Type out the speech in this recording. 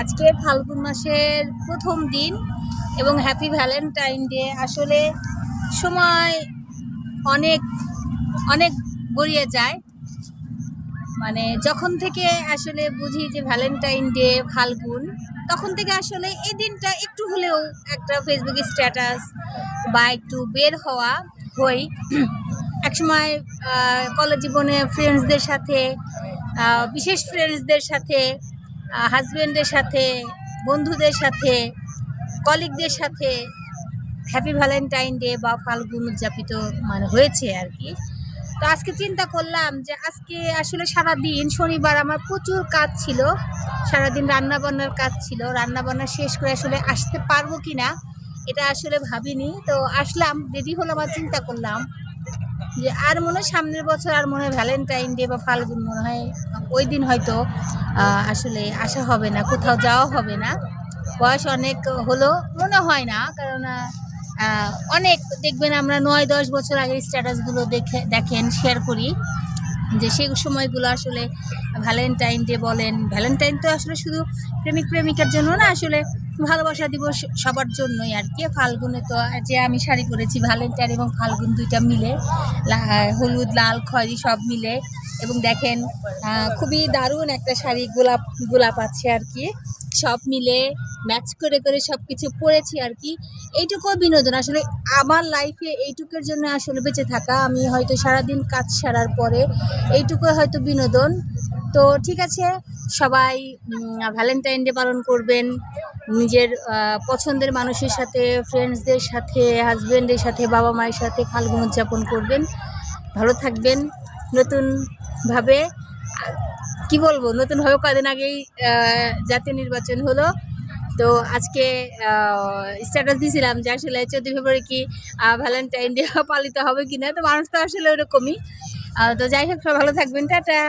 আজকে ফাল্গুন মাসের প্রথম দিন এবং হ্যাপি ভ্যালেন্টাইন ডে। আসলে সময় অনেক অনেক গড়িয়ে যায়। মানে যখন থেকে আসলে বুঝি যে ভ্যালেন্টাইন ডে, ফাল্গুন, তখন থেকে আসলে এই দিনটা একটু হলেও একটা ফেসবুকে স্ট্যাটাস বা একটু বের হওয়া হই। একসময় কলেজ জীবনে ফ্রেন্ডসদের সাথে বিশেষ ফ্রেন্ডসদের সাথে হাজব্যান্ডের সাথে, বন্ধুদের সাথে কলিগদের সাথে হ্যাপি ভ্যালেন্টাইন ডে বা ফাল্গুন উদযাপিত মানে হয়েছে আর কি। তো আজকে চিন্তা করলাম যে আজকে আসলে সারা দিন শনিবার আমার প্রচুর কাজ ছিল, সারাদিন রান্না বান্নার কাজ ছিল রান্না বান্না শেষ করে আসলে আসতে পারব কি না এটা আসলে ভাবিনি। তো আসলাম রেডি হলাম আর চিন্তা করলাম যে আর মনে সামনের বছর আর মনে হয় ভ্যালেন্টাইন ডে বা ফাল্গুন মনে হয় ওই দিন হয়তো আসলে আসা হবে না, কোথাও যাওয়া হবে না। বয়স অনেক হলো, মনে হয় না, কারণ অনেক দেখবেন আমরা নয়, দশ বছর আগের স্ট্যাটাসগুলো দেখে, দেখেন শেয়ার করি। যে সেই সময়গুলো আসলে ভ্যালেন্টাইন ডে বলেন ভ্যালেন্টাইন তো আসলে শুধু প্রেমিক প্রেমিকার জন্য না, আসলে ভালোবাসা দিবস সবার জন্যই আর কি। ফাল্গুনে তো যে আমি শাড়ি পরেছি ভ্যালেন্টাইন এবং ফাল্গুন দুইটা মিলে হলুদ, লাল, খয়েরি সব মিলে। এবং দেখেন খুবই দারুণ একটা শাড়ি গোলাপ গোলাপ আছে আর কি। সব মিলে ম্যাচ করে করে সব কিছু পরেছি আর কি। এইটুকু বিনোদন, আসলে আমার লাইফে এইটুকুর জন্য আসলে বেঁচে থাকা। আমি হয়তো সারাদিন কাজ সারার পরে এইটুকু হয়তো বিনোদন। তো ঠিক আছে, সবাই ভ্যালেন্টাইন ডে পালন করবেন। নিজের পছন্দের মানুষের সাথে ফ্রেন্ডসদের সাথে হাজব্যান্ডের সাথে বাবা মায়ের সাথে ফাল্গুন উদযাপন করবেন। ভালো থাকবেন। নতুনভাবে আহ, কি বলব নতুন নতুনভাবে কদিন আগেই জাতীয় নির্বাচন হলো। তো আজকে স্ট্যাটাস দিয়েছিলাম যে আসলে চোদ্দই ফেব্রুয়ারি কি ভ্যালেন্টাইন ডে পালিত হবে কি না তো মানুষ তো আসলে ওরকমই। তো যাই হোক সব ভালো থাকবেন টাটা।